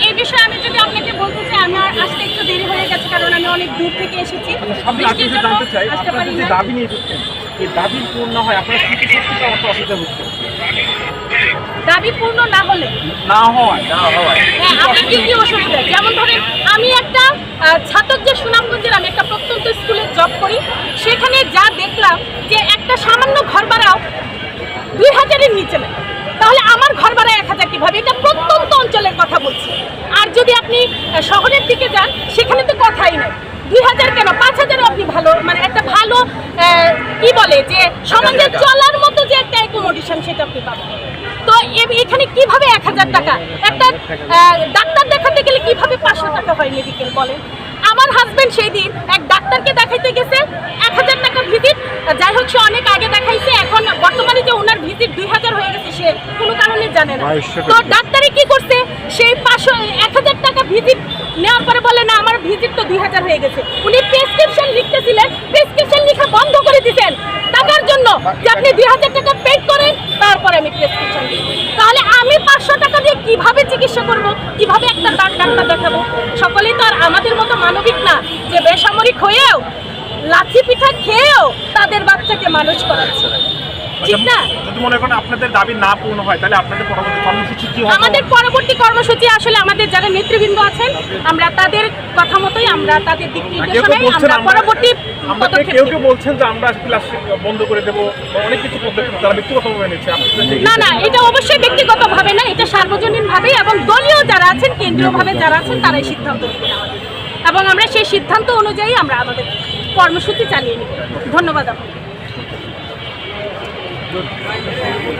এই বিষয়ে আমি যদি আপনাকে বলতে চাই আমার আসতে একটু দেরি হয়ে গেছে কারণ আমি অনেক দূর থেকে এসেছি। জানতে চাই পারি যে দাবি নিয়ে এই দাবি পূর্ণ হয় আপনারা কি কি সত্যিকার অসুবিধা হচ্ছে দাবি পূর্ণ না হলে? না হয় না হয় হ্যাঁ আপনার কি কি অসুবিধা? যেমন ধরেন আমি একটা সুনামগঞ্জের আমি একটা প্রত্যন্ত স্কুলে জব করি সেখানে যা দেখলাম যে একটা সামান্য ঘর ভাড়াও দুই হাজারের নিচে নেয়। তাহলে আমার ঘর ভাড়া এক হাজার কীভাবে? এটা প্রত্যন্ত অঞ্চলের কথা বলছি আর যদি আপনি আহ, শহরের দিকে যান সেখানে তো কথাই নেই। দুই হাজার কেন? পাঁচ হাজারও আপনি ভালো মানে একটা ভালো কি বলে যে সমাজে চলার মতো যে একটা অ্যাকোমোডেশন সেটা আপনি পাবেন। তো এখানে কীভাবে এক হাজার টাকা? একটা ডাক্তার দেখাতে গেলে কীভাবে পাঁচশো টাকা হয় মেডিকেল বলেন? আমার হাজবেন্ড সেই দিন এক ডাক্তারকে দেখাইতে গেছে এক হাজার টাকা ভিজিট যাই হোক সে অনেক আগে দেখাইছে এখন বর্তমানে যে ওনার ভিজিট দুই হাজার হয়ে গেছে সে কোনো কারণে জানে না। তো ডাক্তারে কি করছে? সেই পাঁচশো এক হাজার টাকা ভিজিট নেওয়ার পরে ভিজিট তো দুই হাজার হয়ে গেছে। উনি প্রেসক্রিপশন লিখতেছিলেন প্রেসক্রিপশন লিখা বন্ধ করে দিতেন টাকার জন্য যে আপনি দুই হাজার টাকা পে করেন, তারপরে আমি প্রেসক্রিপশন দিই। তাহলে আমি পাঁচশো টাকা দিয়ে কীভাবে চিকিৎসা করব? কীভাবে একটা ডাক্তার দেখাবো? সকলেই তো আর আমাদের মতো মানবিক না, যে বেসামরিক হয়েও লাঠি পিঠা খেয়েও তাদের বাচ্চাকে মানুষ করাচ্ছে। ঠিক না? যদি মনে করেন আপনাদের দাবি না পূর্ণ হয় তাহলে আপনাদের পরবর্তী কর্মসূচি কি হবে? আমাদের পরবর্তী কর্মসূচি আসলে আমাদের যারা নেতৃবৃন্দ আছেন আমরা তাদের কথা মতোই আমরা তাদের দিক কেউ নির্দেশনায় আমরা পরবর্তী পদক্ষেপ কেউ কেউ বলছেন যে আমরা ক্লাস বন্ধ করে দেবো অনেক কিছু পদক্ষেপ তারা ব্যক্তিগতভাবে নিচ্ছে না না এটা অবশ্যই ব্যক্তিগতভাবে না এটা সার্বজনীনভাবে এবং দলীয় যারা আছেন কেন্দ্রীয়ভাবে যারা আছেন তারাই সিদ্ধান্ত এবং আমরা সেই সিদ্ধান্ত অনুযায়ী আমরা আমাদের কর্মসূচি চালিয়ে নিব। ধন্যবাদ আপনাকে। luôn.